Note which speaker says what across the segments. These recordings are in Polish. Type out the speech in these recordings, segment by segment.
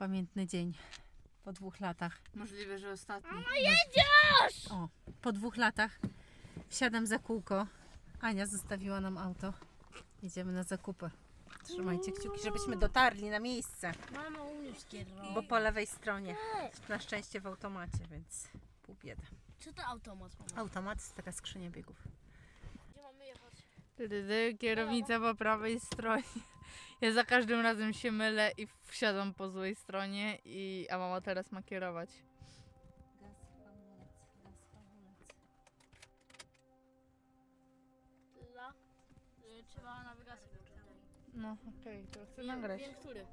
Speaker 1: Pamiętny dzień. Po dwóch latach.
Speaker 2: Możliwe, że ostatni.
Speaker 1: O, po dwóch latach wsiadam za kółko. Ania zostawiła nam auto. Jedziemy na zakupy. Trzymajcie kciuki, żebyśmy dotarli na miejsce.
Speaker 3: Mama umiesz kierować.
Speaker 1: Bo po lewej stronie. Na szczęście w automacie, więc pół bieda.
Speaker 3: Co to automat mama?
Speaker 1: Automat to taka skrzynia biegów.
Speaker 3: Gdzie mamy jechać?
Speaker 2: Kierownica po prawej stronie. Ja za każdym razem się mylę i wsiadam po złej stronie, i, a mama teraz ma kierować.
Speaker 1: Gaz, hamulec, gaz, hamulec.
Speaker 3: Tyle. Y, Trzeba nawigację włączyć.
Speaker 2: No okej, to chcę nagrać.
Speaker 3: wiem, który.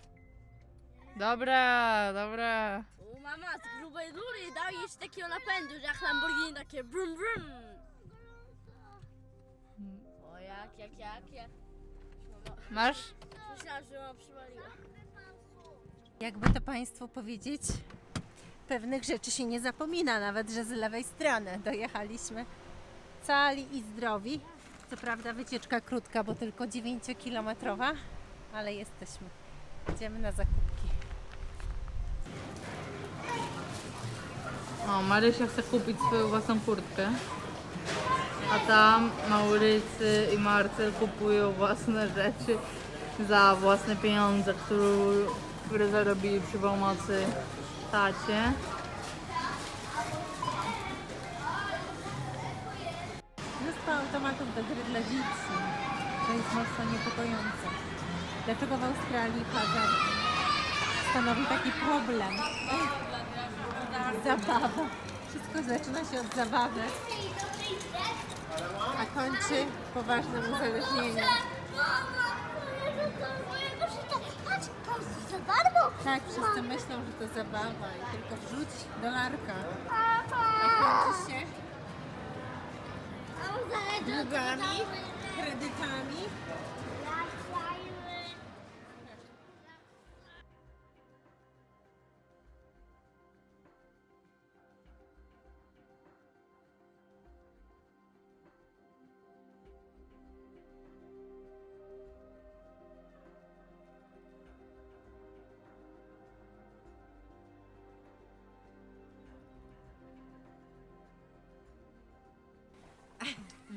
Speaker 2: Dobra, dobra.
Speaker 3: U mama z grubej rury dajesz takiego napędu, że jak Lamborghini takie brum brum. O jak, jak, jak, jak.
Speaker 2: Masz?
Speaker 3: myślałam, że mama przywaliła.
Speaker 1: Jakby to Państwu powiedzieć, pewnych rzeczy się nie zapomina, nawet że z lewej strony dojechaliśmy cali i zdrowi. Co prawda wycieczka krótka, bo tylko 9-kilometrowa, ale jesteśmy. Idziemy na zakupki.
Speaker 2: O, Marysia chce kupić swoją własną kurtkę. A tam Maurycy i Marcel kupują własne rzeczy za własne pieniądze, które, zarobili przy pomocy tacie.
Speaker 1: Mnóstwo automatów do gry dla dzieci. To jest mocno niepokojące. Dlaczego w Australii hazard stanowi taki problem? Zabawa. Wszystko zaczyna się od zabawy, a kończy poważnym uzależnieniem. Tak, wszyscy myślą, że to zabawa i tylko wrzuć dolarka. A kończy się długami, kredytami.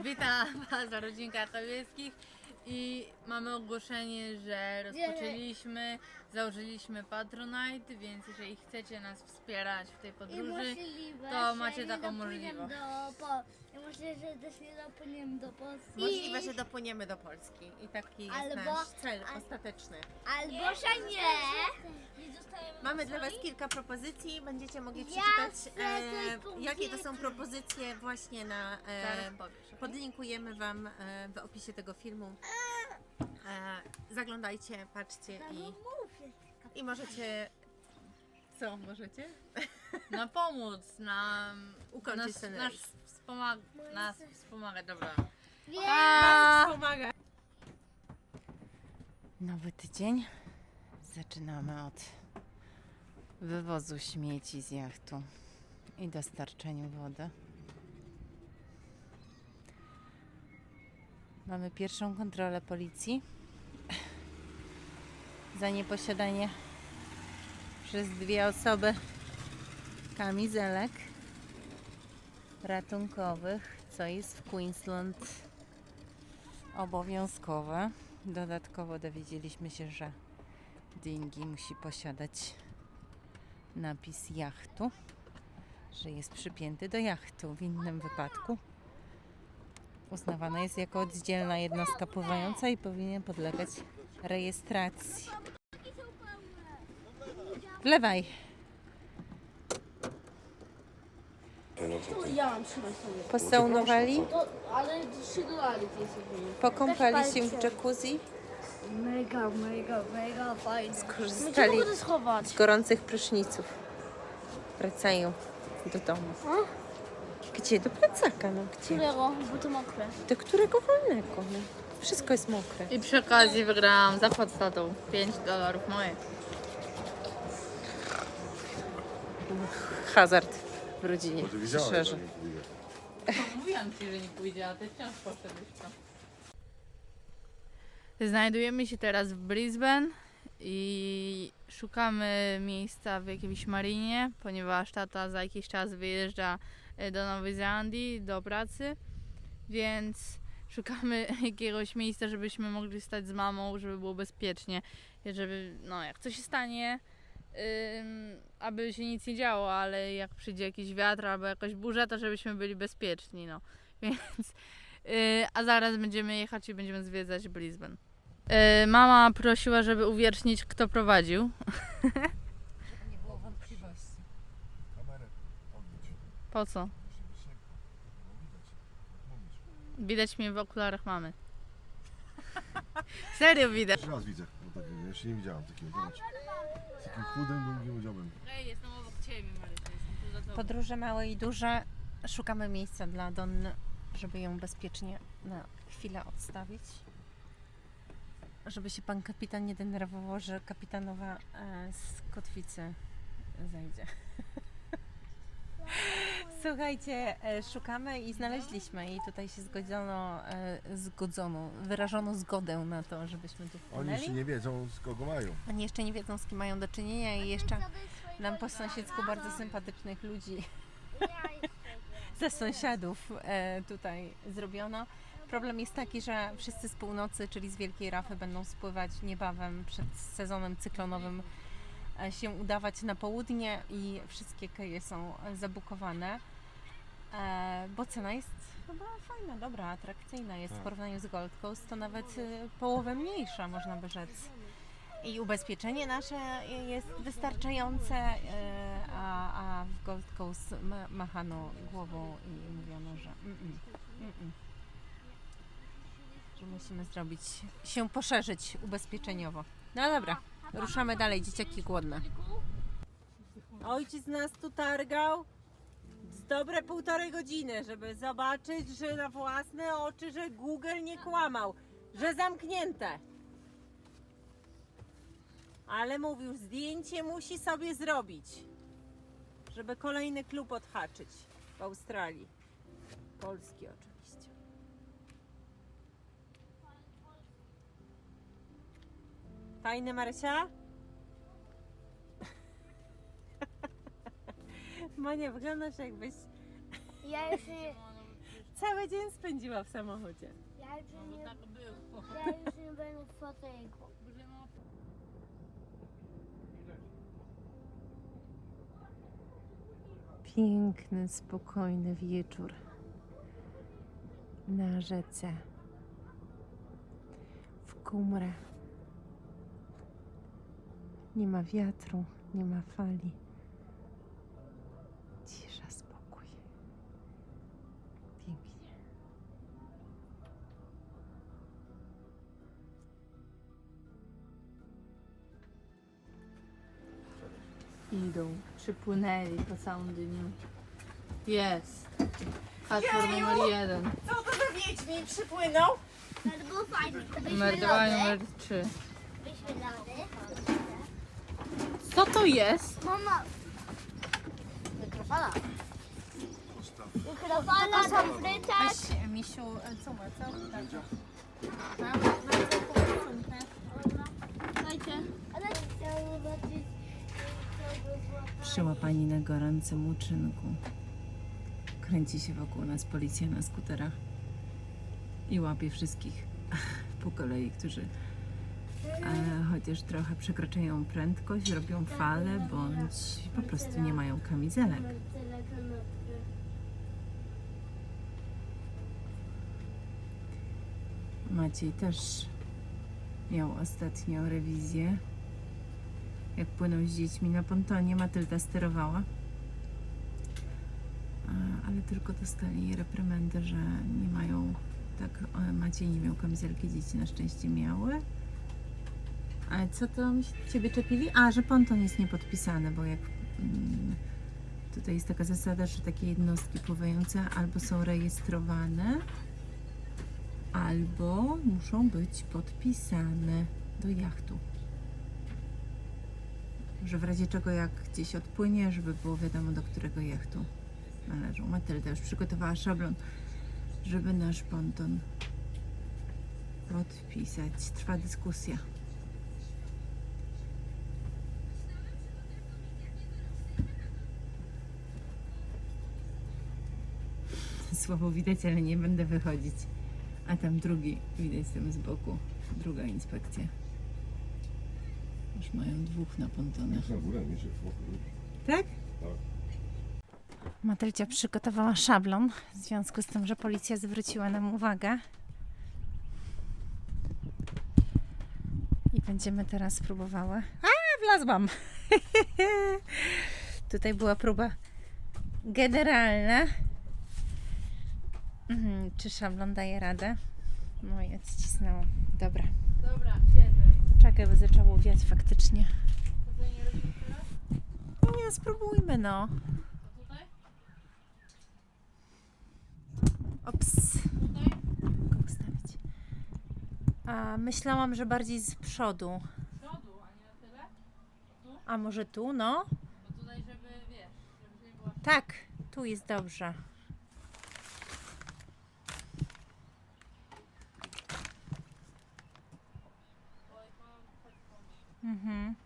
Speaker 2: Witam Was, rodzinka Kowieckich i mamy ogłoszenie, że rozpoczęliśmy, założyliśmy Patronite, więc jeżeli chcecie nas wspierać w tej
Speaker 4: I
Speaker 2: podróży,
Speaker 4: możliwe,
Speaker 2: to
Speaker 4: że
Speaker 2: macie
Speaker 4: nie
Speaker 2: taką
Speaker 4: dopłyniemy
Speaker 2: możliwość.
Speaker 4: Do, po, I możliwe, że też nie dopłyniemy do Polski.
Speaker 1: Możliwe, że dopłyniemy do Polski i taki jest
Speaker 4: Albo-
Speaker 1: nasz cel
Speaker 4: al-
Speaker 1: ostateczny.
Speaker 4: Albo, że nie.
Speaker 1: Mamy dla Was kilka propozycji, będziecie mogli przeczytać
Speaker 4: chcę
Speaker 1: e,
Speaker 4: coś
Speaker 1: jakie to są
Speaker 4: powiedzieć.
Speaker 1: propozycje właśnie na...
Speaker 2: zaraz
Speaker 1: E,
Speaker 2: powiesz.
Speaker 1: Podlinkujemy Wam e, w opisie tego filmu. E, zaglądajcie, patrzcie
Speaker 4: No,
Speaker 1: i, i możecie... Co możecie?
Speaker 2: Na pomóc, na
Speaker 1: Ukończyć
Speaker 2: nas,
Speaker 1: ten
Speaker 2: nas,
Speaker 1: rejs.
Speaker 2: wspomag, nas wspomagać, dobra.
Speaker 1: Pomaga. Nowy tydzień. Zaczynamy od wywozu śmieci z jachtu i dostarczeniu wody. Mamy pierwszą kontrolę policji za nieposiadanie przez dwie osoby kamizelek ratunkowych, co jest w Queensland obowiązkowe. Dodatkowo dowiedzieliśmy się, że dinghy musi posiadać napis jachtu, że jest przypięty do jachtu. W innym wypadku uznawana jest jako oddzielna jednostka pływająca i powinien podlegać rejestracji. Wlewaj.
Speaker 3: Ja mam trzymać sobie.
Speaker 1: Posaunowali,
Speaker 3: To, ale 3 dolary to jest ogólnie.
Speaker 1: pokąpali się w jacuzzi,
Speaker 3: Mega, mega, mega fajnie. Gdzie
Speaker 1: skorzystali
Speaker 3: mogę to schować?
Speaker 1: z gorących pryszniców. Wracają do domu. Gdzie? Do plecaka, no gdzie?
Speaker 3: Którego? Bo to mokre.
Speaker 1: Do którego wolnego, no. Wszystko jest mokre.
Speaker 2: I przy okazji wygrałam zakład z tatą. 5 dolarów moje.
Speaker 1: Hazard w rodzinie.
Speaker 5: Bo ty widziałeś,
Speaker 1: Szerzy.
Speaker 5: że nie pójdzie.
Speaker 2: Mówiłam ci, że nie pójdzie, a ty wciąż poszedłeś to. Znajdujemy się teraz w Brisbane i szukamy miejsca w jakiejś marinie, ponieważ tata za jakiś czas wyjeżdża do Nowej Zelandii do pracy, więc szukamy jakiegoś miejsca, żebyśmy mogli stać z mamą, żeby było bezpiecznie, żeby, no jak coś się stanie, ym, aby się nic nie działo, ale jak przyjdzie jakiś wiatr albo jakaś burza, to żebyśmy byli bezpieczni, no. Więc, yy, a zaraz będziemy jechać i będziemy zwiedzać Brisbane. Yy, mama prosiła, żeby uwiecznić, kto prowadził.
Speaker 1: Nie było wątpliwości.
Speaker 5: Kamerę odbić.
Speaker 2: Po co?
Speaker 5: Widać.
Speaker 2: mnie w okularach mamy. Serio widać.
Speaker 5: Pierwszy raz widzę, bo tak jeszcze nie widziałam takiego. Zobacz. Z takim chudym, długim dziobem.
Speaker 2: Hej, jestem obok ciebie, Marysia, jestem tu za tobą.
Speaker 1: Podróże małe i duże. Szukamy miejsca dla Donny, żeby ją bezpiecznie na chwilę odstawić. Żeby się pan kapitan nie denerwował, że kapitanowa e, z kotwicy zejdzie. Słuchajcie, e, szukamy i znaleźliśmy i tutaj się zgodzono, e, zgodzono, wyrażono zgodę na to, żebyśmy tu
Speaker 5: Oni
Speaker 1: wpłynęli.
Speaker 5: jeszcze nie wiedzą z kogo mają.
Speaker 1: Oni jeszcze nie wiedzą, z kim mają do czynienia i jeszcze nam po sąsiedzku bardzo sympatycznych ludzi ze sąsiadów e, tutaj zrobiono. Problem jest taki, że wszyscy z północy, czyli z Wielkiej Rafy, będą spływać niebawem przed sezonem cyklonowym się udawać na południe i wszystkie keje są e, zabukowane, e, bo cena jest chyba fajna, dobra, atrakcyjna jest w
Speaker 5: Tak.
Speaker 1: porównaniu z Gold Coast, to nawet e, połowę mniejsza można by rzec. I ubezpieczenie nasze jest wystarczające, e, a, a w Gold Coast ma, machano głową i mówiono, że mm, mm, mm, mm. że musimy zrobić, się poszerzyć ubezpieczeniowo. No dobra, ruszamy dalej, dzieciaki głodne. Ojciec nas tu targał z dobre półtorej godziny, żeby zobaczyć, że na własne oczy, że Google nie kłamał, że zamknięte. Ale mówił, zdjęcie musi sobie zrobić, żeby kolejny klub odhaczyć w Australii. Polski oczywiście. Fajny Marysia? Monia, wyglądasz jakbyś
Speaker 4: Ja już nie,
Speaker 1: cały dzień spędziła w samochodzie.
Speaker 4: ja już nie,
Speaker 2: Tak było.
Speaker 4: ja już nie będę w foteliku.
Speaker 1: Piękny, spokojny wieczór na rzece w Kumre. Nie ma wiatru, nie ma fali. Cisza, spokój. Pięknie.
Speaker 2: Idą, przypłynęli po całym dniu. Jest. Hatwór numer jeden.
Speaker 1: Co to za wiedźmin przypłynął?
Speaker 4: To było fajnie.
Speaker 2: Numer dwa numer trzy.
Speaker 4: Byśmy lody.
Speaker 2: To jest?
Speaker 4: Mama. Mikrofala. Mikrofala, fryta.
Speaker 1: Weź, Misiu, co ma, co? Tak.
Speaker 3: Dajcie.
Speaker 4: Ale chciałam zobaczyć.
Speaker 1: Przyła pani na gorącym uczynku. Kręci się wokół nas policja na skuterach i łapie wszystkich po kolei, którzy e, chociaż trochę przekraczają prędkość, robią fale bądź po prostu nie mają kamizelek. Maciej też miał ostatnio rewizję. Jak płynął z dziećmi na pontonie, Matylda sterowała. A, Ale tylko dostali reprymendę, że nie mają, tak o, Maciej nie miał kamizelki, dzieci na szczęście miały. Ale co to mi ciebie czepili? A, że ponton jest niepodpisany, bo jak mm, tutaj jest taka zasada, że takie jednostki pływające albo są rejestrowane, albo muszą być podpisane do jachtu. Że w razie czego jak gdzieś odpłynie, żeby było wiadomo do którego jachtu należą. Matylda już przygotowała szablon, żeby nasz ponton podpisać. Trwa dyskusja.
Speaker 2: Słabo widać, ale nie będę wychodzić. A tam drugi, widać tam z boku, druga inspekcja. Już mają dwóch na pontonach.
Speaker 5: Na górę, nie się
Speaker 2: Tak?
Speaker 5: Tak.
Speaker 1: Matylcia przygotowała szablon w związku z tym, że policja zwróciła nam uwagę. I będziemy teraz próbowały. A, wlazłam! Tutaj była próba generalna. Mhm, czy szablon daje radę? No i odcisnęłam. Dobra.
Speaker 2: Dobra, gdzie
Speaker 1: Czekaj, bo zaczęło wiać faktycznie. Nie, spróbujmy no. Ops.
Speaker 2: Tutaj?
Speaker 1: Go ustawić. A myślałam, że bardziej z przodu.
Speaker 2: Z przodu, a nie na tyle?
Speaker 1: A może tu, no?
Speaker 2: Bo tutaj, żeby, wiesz, żeby nie była...
Speaker 1: Tak, tu jest dobrze. Mhm.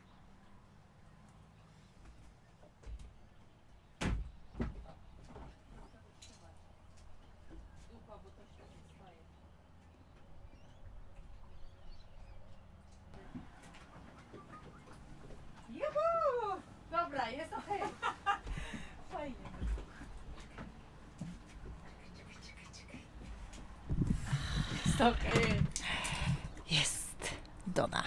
Speaker 1: Juhu!
Speaker 2: Dobra, jest okej.
Speaker 1: Fajnie.
Speaker 2: Jest okej.
Speaker 1: Jest. Dona.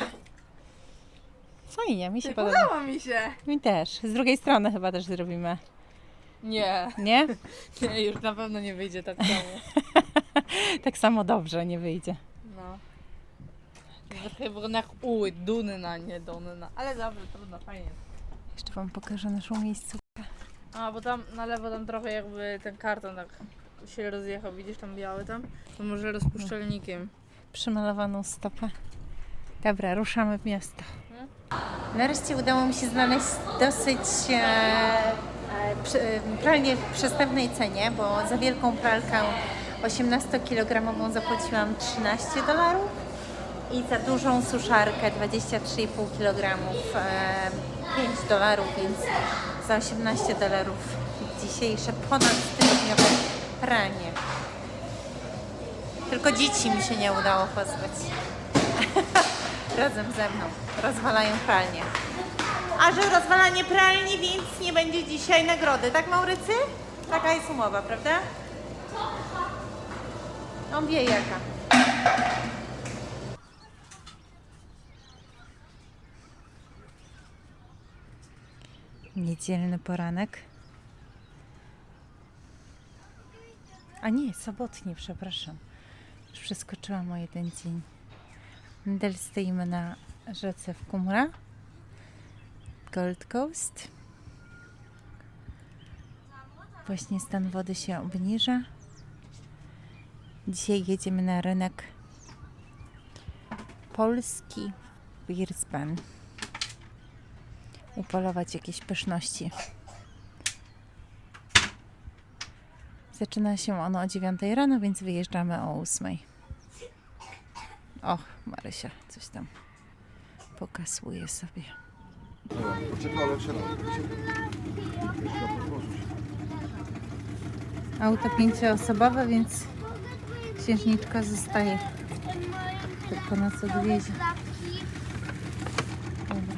Speaker 1: Fajnie, mi się podoba.
Speaker 2: Mi się.
Speaker 1: Mi też. Z drugiej strony chyba też zrobimy.
Speaker 2: Nie,
Speaker 1: Nie?
Speaker 2: nie, już na pewno nie wyjdzie tak samo.
Speaker 1: Tak samo dobrze nie wyjdzie.
Speaker 2: No. Wygląda jak uły, duny na nie, duny na... Ale dobrze, trudno, fajnie.
Speaker 1: Jeszcze Wam pokażę naszą miejscówkę.
Speaker 2: A, bo tam na lewo tam trochę jakby ten karton tak się rozjechał, widzisz tam biały tam? To może rozpuszczalnikiem.
Speaker 1: Przymalowaną stopę. Dobra, ruszamy w miasto. Nareszcie udało mi się znaleźć dosyć e, e, e, pralnię w cenie, bo za wielką pralkę 18-kilogramową zapłaciłam 13 dolarów i za dużą suszarkę 23,5 kg e, 5 dolarów, więc za 18 dolarów dzisiejsze ponadtygodniowe pranie. Tylko dzieci mi się nie udało pozbyć. Razem ze mną rozwalają pralnię. A że rozwalanie pralni, więc nie będzie dzisiaj nagrody, tak Maurycy? Taka jest umowa, prawda? On wie jaka. Niedzielny poranek. A nie, sobotni, przepraszam. Już przeskoczyłam o jeden dzień. Nadal stoimy na rzece w Kumra. Gold Coast. Właśnie stan wody się obniża. Dzisiaj jedziemy na rynek polski w Brisbane. Upolować jakieś pyszności. Zaczyna się ono o 9 rano, więc wyjeżdżamy o 8. Och, Marysia coś tam pokasuje sobie.
Speaker 5: Poczekaj, ale się
Speaker 1: Auto pięcioosobowe, więc księżniczka zostaje. Tylko nas odwiedzi. Dobra.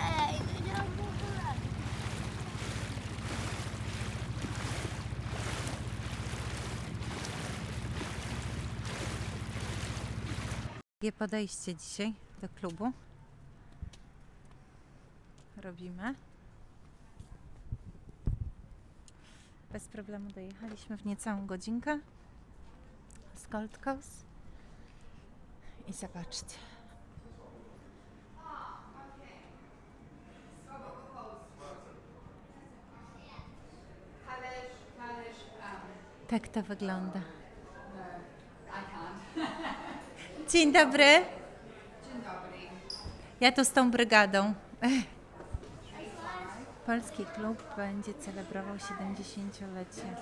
Speaker 4: Ej, nie mam w ogóle.
Speaker 1: Jakie podejście dzisiaj do klubu? Robimy. Bez problemu dojechaliśmy w niecałą godzinkę z Gold Coast. I zobaczcie. Tak to wygląda. Dzień dobry. Dzień dobry. Ja tu z tą brygadą. Polski klub będzie celebrował 70-lecie.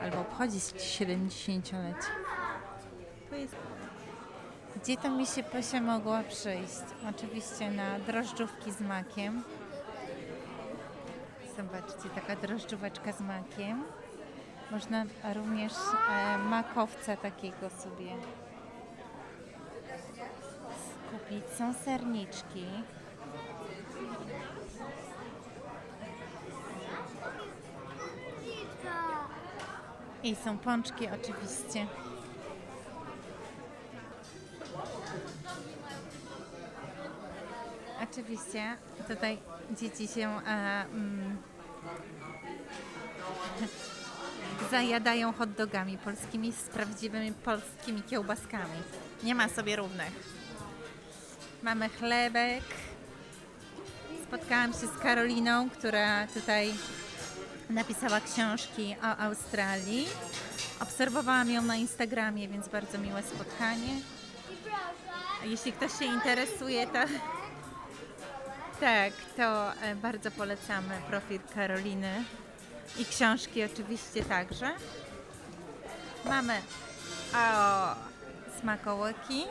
Speaker 1: Albo obchodzić 70-lecie. Tu jest Gdzie to mi się Posia mogła przyjść? Oczywiście na drożdżówki z makiem. Zobaczcie, taka drożdżóweczka z makiem. Można również e, makowca takiego sobie kupić. Są serniczki. I są pączki oczywiście. Oczywiście tutaj dzieci się e, mm, zajadają hot dogami polskimi z prawdziwymi polskimi kiełbaskami. Nie ma sobie równych. Mamy chlebek. Spotkałam się z Karoliną, która tutaj napisała książki o Australii. Obserwowałam ją na Instagramie, więc bardzo miłe spotkanie. Jeśli ktoś się interesuje, to tak, to e, bardzo polecamy profil Karoliny i książki oczywiście także. Mamy o, smakołyki.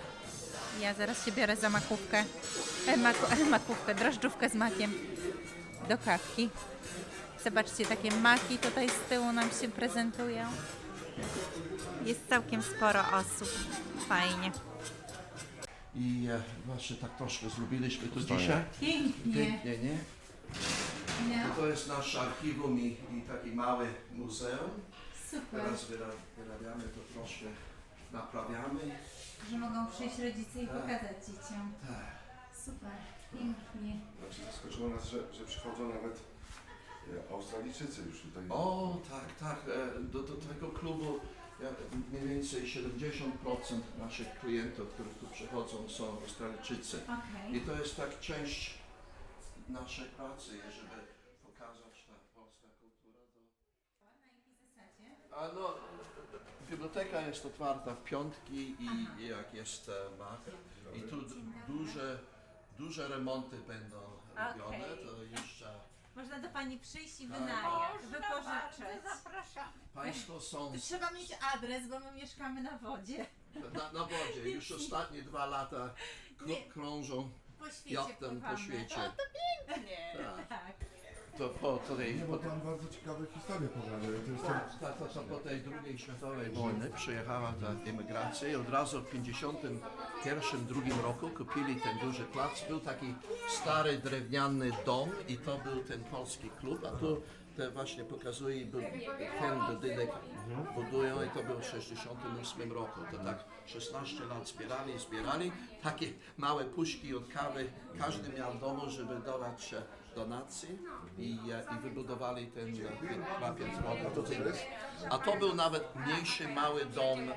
Speaker 1: Ja zaraz się biorę za makówkę, e, maku, e, makówkę, drożdżówkę z makiem do kawki. Zobaczcie, takie maki tutaj z tyłu nam się prezentują. Jest całkiem sporo osób. Fajnie.
Speaker 6: I e, właśnie tak troszkę zrobiliśmy to dzisiaj.
Speaker 1: Pięknie.
Speaker 6: Pięknie, nie?
Speaker 1: No,
Speaker 6: To jest nasze archiwum i, i taki mały muzeum.
Speaker 1: super,
Speaker 6: Teraz wyra- wyrabiamy to troszkę, naprawiamy.
Speaker 1: że mogą przyjść rodzice i pokazać dzieciom.
Speaker 6: Tak.
Speaker 1: Super, pięknie.
Speaker 5: Znaczy zaskoczyło nas, że, że przychodzą nawet e, Australijczycy już tutaj.
Speaker 6: O, tak, tak. e, Do, do tego klubu ja, mniej więcej 70% naszych klientów, którzy tu przychodzą, są Australijczycy.
Speaker 1: Okej.
Speaker 6: I to jest tak część naszej pracy, żeby pokazać ta polska kultura. Do... A no, biblioteka jest otwarta w piątki i jak jest e, mak. I tu d- duże, duże remonty będą robione,
Speaker 1: Okej.
Speaker 6: to jeszcze
Speaker 1: Można do Pani przyjść i
Speaker 6: Tak.
Speaker 1: wynająć, wypożyczyć.
Speaker 6: Państwo są
Speaker 1: Trzeba mieć adres, bo my mieszkamy na wodzie.
Speaker 6: na, na wodzie, już ostatnie dwa lata
Speaker 1: Nie.
Speaker 6: krą- krążą
Speaker 1: Po świecie
Speaker 6: jachtem po
Speaker 1: pływamy.
Speaker 6: świecie.
Speaker 1: O, to pięknie.
Speaker 6: Tak.
Speaker 1: Tak.
Speaker 6: To po tej,
Speaker 5: Nie,
Speaker 6: po
Speaker 5: bo Pan bardzo ciekawe historie opowiada. To jest
Speaker 6: Tak, tak, to, po tej II światowej wojny przyjechała ta emigracja i od razu w 51 drugim roku kupili ten duży plac. Był taki stary drewniany dom i to był ten polski klub, a tu te właśnie pokazuje, bu- ten budynek budują i to był w 68 roku. To tak 16 lat zbierali, zbierali. Takie małe puszki od kawy każdy miał w domu, żeby dawać e, donacje i, e, i wybudowali ten e, dwupiętrowy budynek. A to był nawet mniejszy, mały dom e,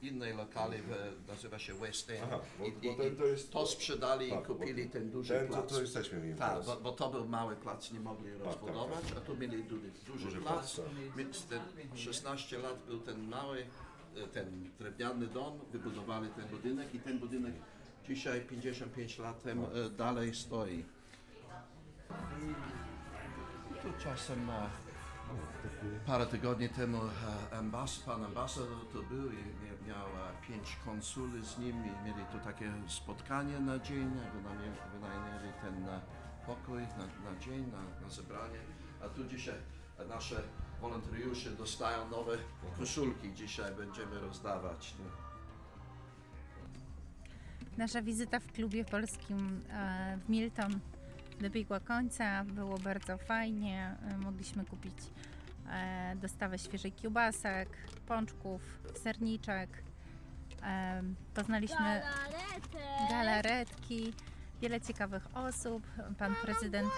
Speaker 6: w innej lokali, w, nazywa się West End.
Speaker 5: Aha, bo-
Speaker 6: I,
Speaker 5: bo
Speaker 6: i,
Speaker 5: ten to jest-
Speaker 6: to sprzedali
Speaker 5: Tak,
Speaker 6: i
Speaker 5: bo
Speaker 6: kupili ten duży
Speaker 5: ten, co
Speaker 6: plac.
Speaker 5: to jesteśmy im
Speaker 6: Tak,
Speaker 5: teraz.
Speaker 6: bo, bo to był mały plac, nie mogli rozbudować, a tu mieli duży, duży,
Speaker 5: Duży
Speaker 6: plac.
Speaker 5: plac, tak.
Speaker 6: Więc ten 16 lat był ten mały, e, ten drewniany dom, wybudowali ten budynek i ten budynek dzisiaj 55 lat temu e, dalej stoi. Tu czasem e, parę tygodni temu e, ambas, pan ambasador tu był i mia- miał e, pięć konsuli z nim i mieli tu takie spotkanie na dzień, wynajęli ten pokój na, na dzień, na, na zebranie. A tu dzisiaj nasze wolontariusze dostają nowe koszulki, dzisiaj będziemy rozdawać.
Speaker 1: Nasza wizyta w klubie polskim w Milton dobiegła końca. Było bardzo fajnie. E, Mogliśmy kupić e, dostawę świeżej kiełbasek, pączków, serniczek. E, Poznaliśmy galaretki, wiele ciekawych osób. Pan prezydent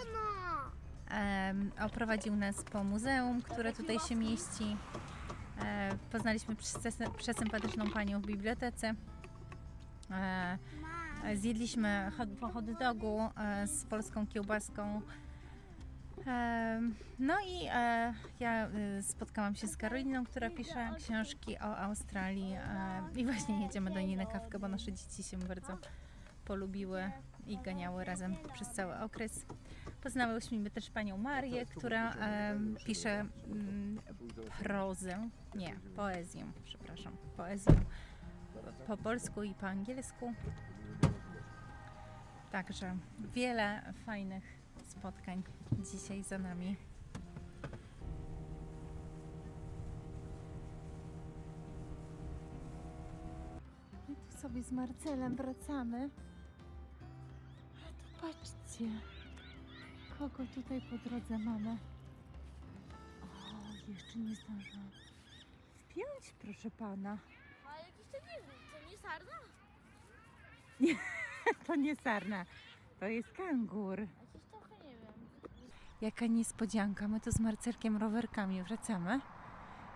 Speaker 1: oprowadził nas po muzeum, które tutaj się mieści. Poznaliśmy przesympatyczną panią w bibliotece. E, e, zjedliśmy po hot dogu e, z polską kiełbaską. Em, no i e, ja e, spotkałam się z Karoliną, która pisze książki o Australii e, i właśnie jedziemy do niej na kawkę, bo nasze dzieci się bardzo polubiły i ganiały razem przez cały okres. Poznałyśmy też panią Marię, która pisze mm, prozę, nie, poezję, przepraszam, poezję po polsku i po angielsku. Także wiele fajnych spotkań dzisiaj za nami. My tu sobie z Marcelem wracamy. A tu patrzcie, kogo tutaj po drodze mamy. O, jeszcze nie zdążyłam wpiąć, proszę pana.
Speaker 3: Ale jakiś to nie to nie sarna?
Speaker 1: To nie sarna, to jest kangur.
Speaker 3: Nie.
Speaker 1: Jaka niespodzianka, my tu z Marcelkiem rowerkami wracamy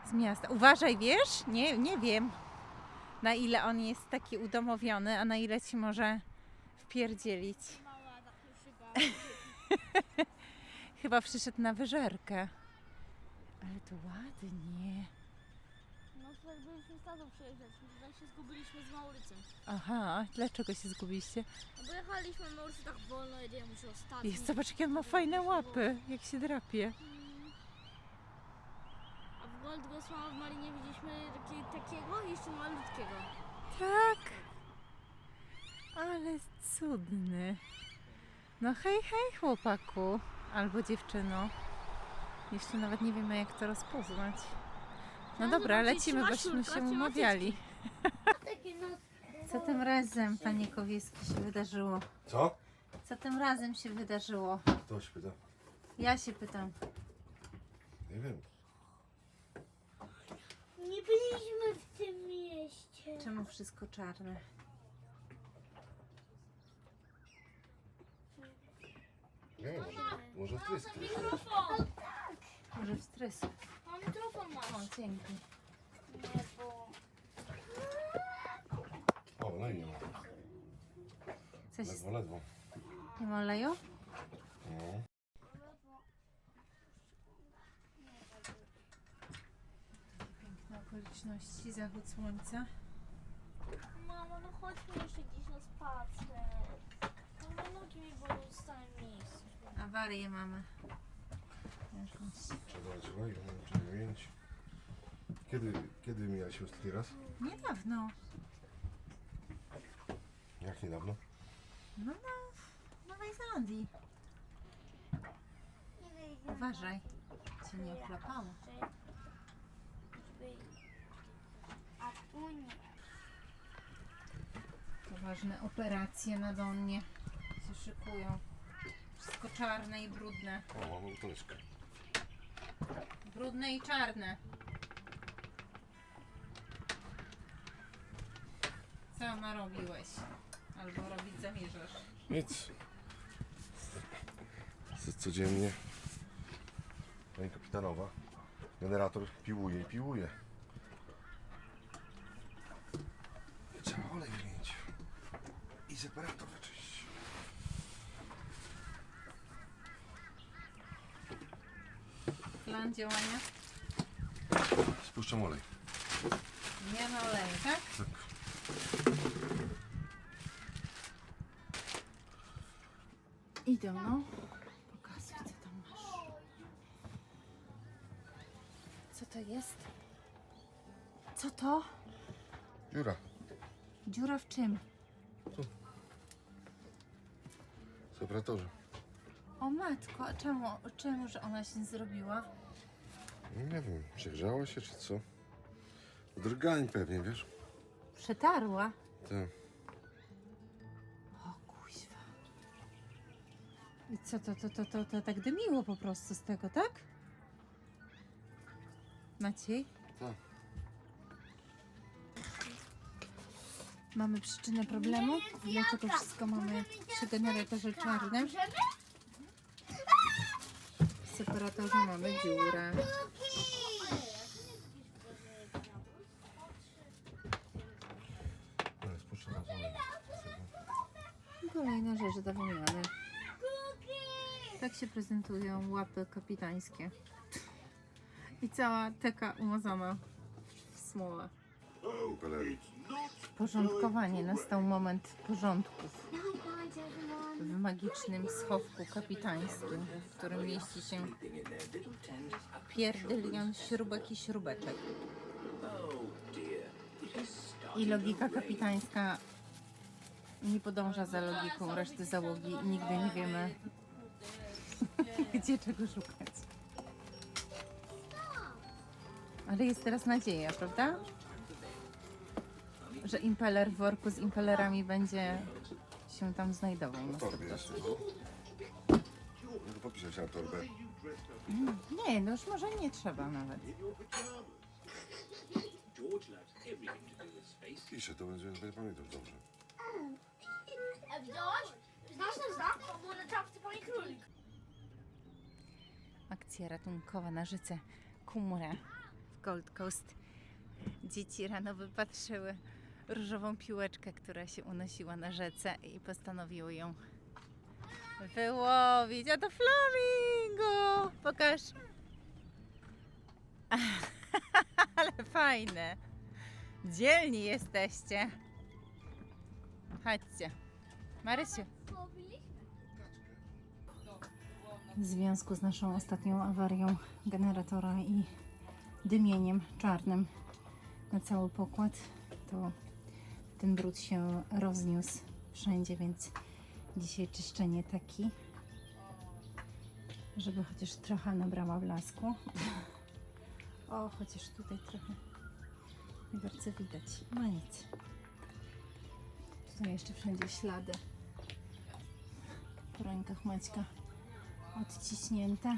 Speaker 1: z miasta. Uważaj, wiesz? Nie, nie wiem, na ile on jest taki udomowiony, a na ile ci może wpierdzielić.
Speaker 3: Chyba.
Speaker 1: Przyszedł na wyżerkę. Ale to ładnie.
Speaker 3: Z tatą przejeżdżać, tutaj się zgubiliśmy z Maurycem.
Speaker 1: Aha, dlaczego się zgubiliście?
Speaker 3: No bo jechaliśmy, Maurycy tak wolno jedzie, ja muszę ostatni.
Speaker 1: Jest, zobacz, jakie on ma fajne łapy, jak się drapie.
Speaker 3: A w Goldgosła w Marinie widzieliśmy taki, takiego i jeszcze malutkiego.
Speaker 1: Tak. Ale cudny. No hej, hej chłopaku. Albo dziewczyno. Jeszcze nawet nie wiemy jak to rozpoznać. No dobra, lecimy, bośmy się umawiali. Co tym razem, panie Kowieski, się wydarzyło?
Speaker 5: Co?
Speaker 1: Co tym razem się wydarzyło?
Speaker 5: Kto się pyta?
Speaker 1: Ja się pytam.
Speaker 5: Nie wiem.
Speaker 4: nie byliśmy w tym mieście.
Speaker 1: Czemu wszystko czarne?
Speaker 5: Nie wiem, może, może wtrysk.
Speaker 1: Może w stresie.
Speaker 3: A mikrofon masz.
Speaker 1: O, dzięki.
Speaker 3: Nie, bo...
Speaker 5: O, no i nie ma.
Speaker 1: Coś
Speaker 5: Ledwo, ledwo.
Speaker 1: nie ma oleju?
Speaker 5: No.
Speaker 1: Piękne okoliczności, zachód słońca.
Speaker 3: Mamo, no chodźmy jeszcze gdzieś na spacer. No nogi mi bolą w stałym miejscu.
Speaker 1: Awarię mamy.
Speaker 5: I trzeba wymienić. Kiedy, kiedy mijaliśmy ostatni raz?
Speaker 1: Niedawno.
Speaker 5: Jak niedawno?
Speaker 1: No na Nowej Zelandii. Uważaj, cię nie ochlapało. Poważne operacje na Donnie się szykują. Wszystko czarne i brudne.
Speaker 5: O, mamy buteleczkę.
Speaker 1: Brudne i czarne. Co narobiłeś? Albo robić zamierzasz?
Speaker 5: Nic. Co- Codziennie. Pani kapitanowa. Generator piłuje i piłuje. Trzeba olej wymienić. I separator wyczyścić.
Speaker 1: Plan działania?
Speaker 5: Spuszczam olej.
Speaker 1: Zmiana oleju, tak?
Speaker 5: Tak.
Speaker 1: Idę, no. Pokazuj, co tam masz. Co to jest? Co to?
Speaker 5: Dziura.
Speaker 1: Dziura w czym?
Speaker 5: W separatorze.
Speaker 1: O matko, a czemu, czemu, że ona się zrobiła?
Speaker 5: Nie wiem, przegrzała się czy co? Drgań pewnie, wiesz?
Speaker 1: Przetarła?
Speaker 5: Tak.
Speaker 1: O kuźwa. I co, to, to, to, to, to tak dymiło po prostu z tego, tak? Maciej?
Speaker 5: Tak.
Speaker 1: Mamy przyczynę problemu? Dlaczego wszystko mamy przy generatorze czarnym? W separatorze mamy dziurę. Rzecz do. Tak się prezentują łapy kapitańskie. I cała teka umazana w smole. Porządkowanie. Nastał moment porządków w magicznym schowku kapitańskim, w którym mieści się pierdylion śrubek i śrubeczek. I logika kapitańska nie podąża za logiką reszty załogi i nigdy nie wiemy, gdzie czego szukać. Ale jest teraz nadzieja, prawda? Że impeler w worku z impelerami będzie się tam znajdował. na
Speaker 5: Torbie
Speaker 1: 100%.
Speaker 5: jeszcze. Mogę popisać na torbę.
Speaker 1: Nie, no już może nie trzeba nawet.
Speaker 5: Piszę, to będzie, będzie pamiętał dobrze.
Speaker 3: Widziałaś? Znasz ten znak? Było na czapce pani królik.
Speaker 1: Akcja ratunkowa na rzece Kumura w Gold Coast. Dzieci rano wypatrzyły różową piłeczkę, która się unosiła na rzece i postanowiły ją wyłowić. A to flamingo! Pokaż. Ale fajne. Dzielni jesteście. Chodźcie. Marysiu. W związku z naszą ostatnią awarią generatora i dymieniem czarnym na cały pokład, to ten brud się rozniósł wszędzie, więc dzisiaj czyszczenie taki, żeby chociaż trochę nabrała blasku. O, chociaż tutaj trochę nie bardzo widać. No nic. Tutaj jeszcze wszędzie ślady po rękach Maćka odciśnięte.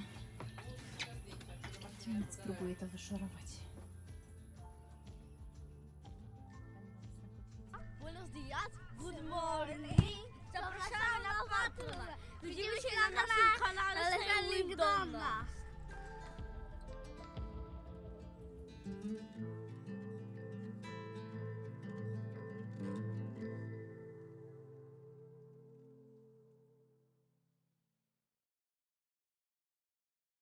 Speaker 1: Więc spróbuję to wyszorować.
Speaker 3: Buenos dias, good morning. Zapraszamy na patrol. Widzimy się na naszym kanale Sailing do nas.